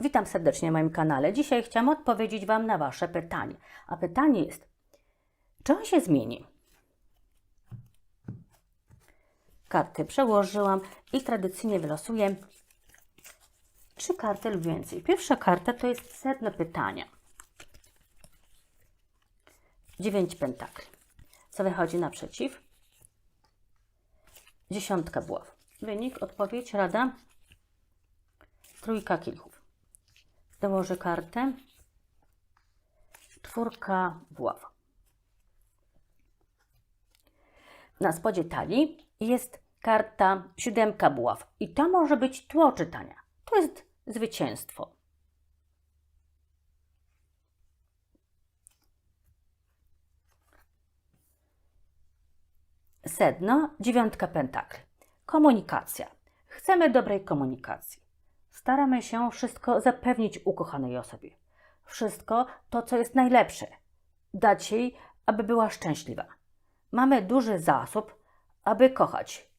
Witam serdecznie na moim kanale. Dzisiaj chciałam odpowiedzieć Wam na Wasze pytanie. A pytanie jest, czy on się zmieni? Karty przełożyłam i tradycyjnie wylosuję trzy karty lub więcej. Pierwsza karta to jest sedno pytania. Dziewięć pentakli. Co wychodzi naprzeciw? Dziesiątka buław. Wynik, odpowiedź, rada. Trójka kilchów. Dołożę kartę. Czwórka buław. Na spodzie talii jest karta siódemka buław. I to może być tło czytania. To jest zwycięstwo. Sedno, dziewiątka pentakli. Komunikacja. Chcemy dobrej komunikacji. Staramy się wszystko zapewnić ukochanej osobie. Wszystko to, co jest najlepsze. Dać jej, aby była szczęśliwa. Mamy duży zasób, aby kochać.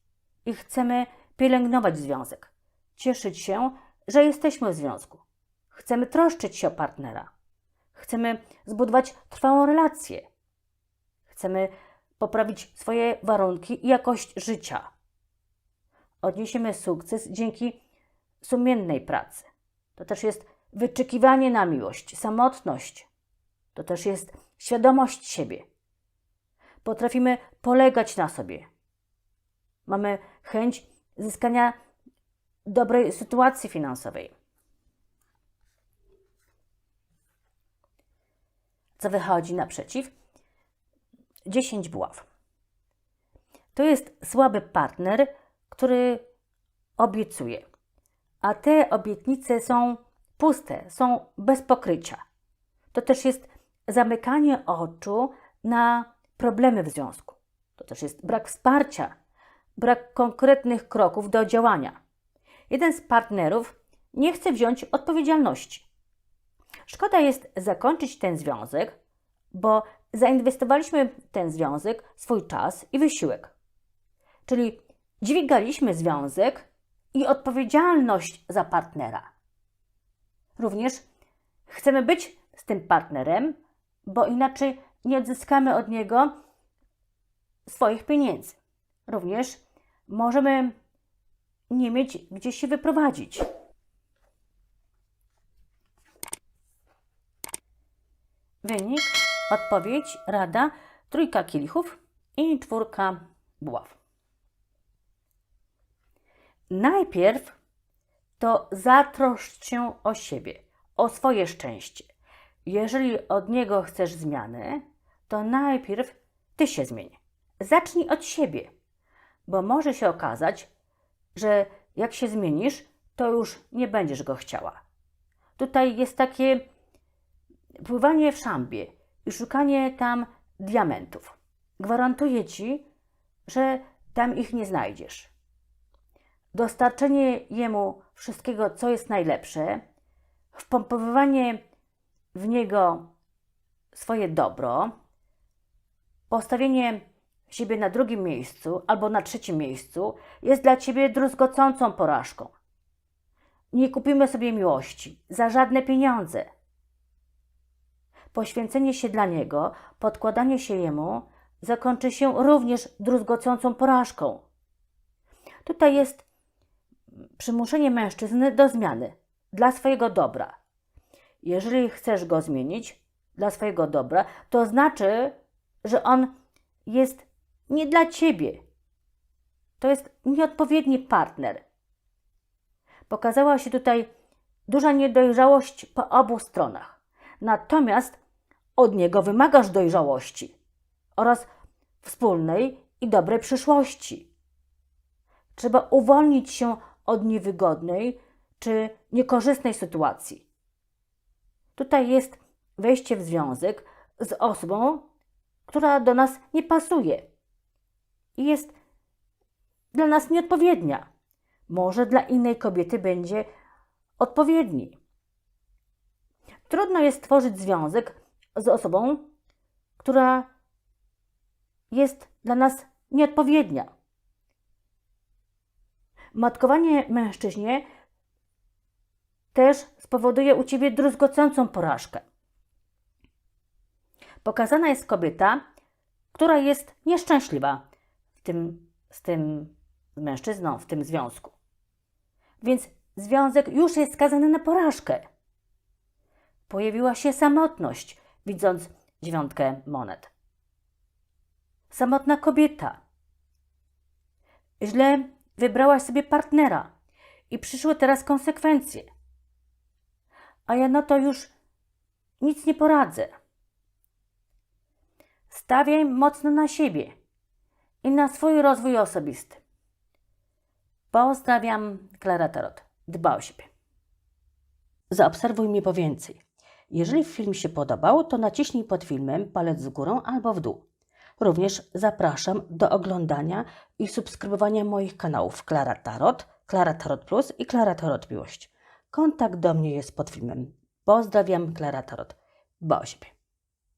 I chcemy pielęgnować związek. Cieszyć się, że jesteśmy w związku. Chcemy troszczyć się o partnera. Chcemy zbudować trwałą relację. Chcemy poprawić swoje warunki i jakość życia. Odniesiemy sukces dzięki sumiennej pracy. To też jest wyczekiwanie na miłość, samotność. To też jest świadomość siebie. Potrafimy polegać na sobie. Mamy chęć zyskania dobrej sytuacji finansowej. Co wychodzi naprzeciw? 10 buław. To jest słaby partner, który obiecuje, a te obietnice są puste, są bez pokrycia. To też jest zamykanie oczu na problemy w związku. To też jest brak wsparcia, brak konkretnych kroków do działania. Jeden z partnerów nie chce wziąć odpowiedzialności. Szkoda jest zakończyć ten związek, bo zainwestowaliśmy w ten związek swój czas i wysiłek. Czyli dźwigaliśmy związek i odpowiedzialność za partnera. Również chcemy być z tym partnerem, bo inaczej nie odzyskamy od niego swoich pieniędzy. Również możemy nie mieć gdzie się wyprowadzić. Wynik, odpowiedź, rada, trójka kielichów i czwórka buław. Najpierw to zatroszcz się o siebie, o swoje szczęście. Jeżeli od niego chcesz zmiany, to najpierw ty się zmień. Zacznij od siebie, bo może się okazać, że jak się zmienisz, to już nie będziesz go chciała. Tutaj jest takie pływanie w szambie i szukanie tam diamentów. Gwarantuję ci, że tam ich nie znajdziesz. Dostarczenie jemu wszystkiego, co jest najlepsze, wpompowywanie w niego swoje dobro, postawienie siebie na drugim miejscu albo na trzecim miejscu jest dla ciebie druzgocącą porażką. Nie kupimy sobie miłości za żadne pieniądze. Poświęcenie się dla niego, podkładanie się jemu zakończy się również druzgocącą porażką. Tutaj jest przymuszenie mężczyzny do zmiany dla swojego dobra. Jeżeli chcesz go zmienić dla swojego dobra, to znaczy, że on jest nie dla ciebie. To jest nieodpowiedni partner. Pokazała się tutaj duża niedojrzałość po obu stronach. Natomiast od niego wymagasz dojrzałości oraz wspólnej i dobrej przyszłości. Trzeba uwolnić się od niewygodnej czy niekorzystnej sytuacji. Tutaj jest wejście w związek z osobą, która do nas nie pasuje i jest dla nas nieodpowiednia. Może dla innej kobiety będzie odpowiedni. Trudno jest tworzyć związek z osobą, która jest dla nas nieodpowiednia. Matkowanie mężczyźnie też spowoduje u ciebie druzgocącą porażkę. Pokazana jest kobieta, która jest nieszczęśliwa w tym, z tym mężczyzną, w tym związku. Więc związek już jest skazany na porażkę. Pojawiła się samotność, widząc dziewiątkę monet. Samotna kobieta. Źle wybrałaś sobie partnera i przyszły teraz konsekwencje. A ja na to już nic nie poradzę. Stawiaj mocno na siebie i na swój rozwój osobisty. Pozdrawiam, Klara Tarot. Dba o siebie. Zaobserwuj mnie po więcej. Jeżeli film się podobał, to naciśnij pod filmem palec w górę albo w dół. Również zapraszam do oglądania i subskrybowania moich kanałów Klara Tarot, Klara Tarot Plus i Klara Tarot Miłość. Kontakt do mnie jest pod filmem. Pozdrawiam, Klara Tarot. Dba o siebie.